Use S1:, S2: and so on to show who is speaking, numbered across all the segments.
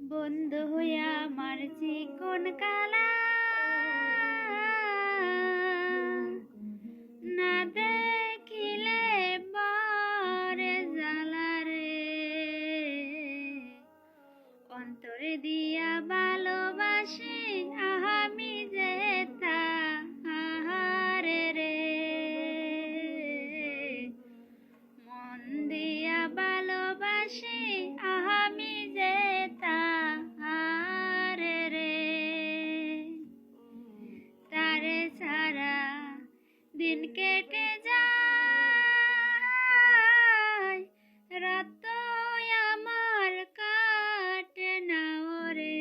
S1: বন্ধু হইয়া আমার চিকন কালা। না দেখিলে বরে জ্বালা রে। অন্তরে দিয়া ভালোবাসি আমি যে তাহারে রে। মন দিয়া ভালোবাসি দিন কেটে যায়। রাত আমার কাটে না রে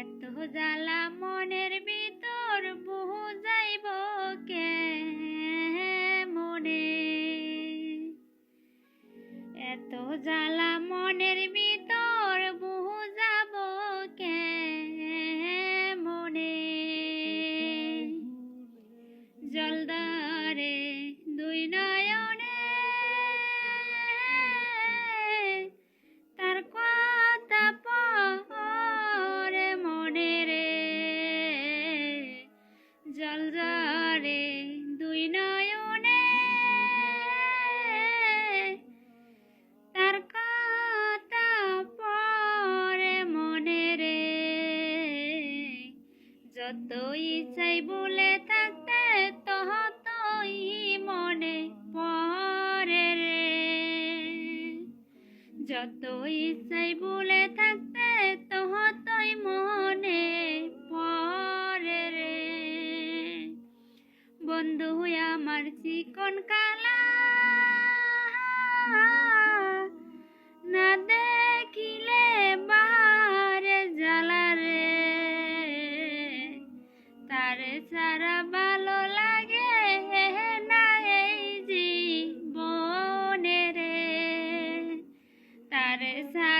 S1: এত জ্বালা মনের ভিতর বহু যাইব কে মনে এত জ্বালা মনের ভিতর যতই চাই বলে থাকতে ততই মনে পরে রে। যতই চাই বলে থাকতে ততই মনে পরে রে। বন্ধু আমার চিকন কালা তোমায় ভালো লাগে হে না এই জীবনে রে। তারে সারা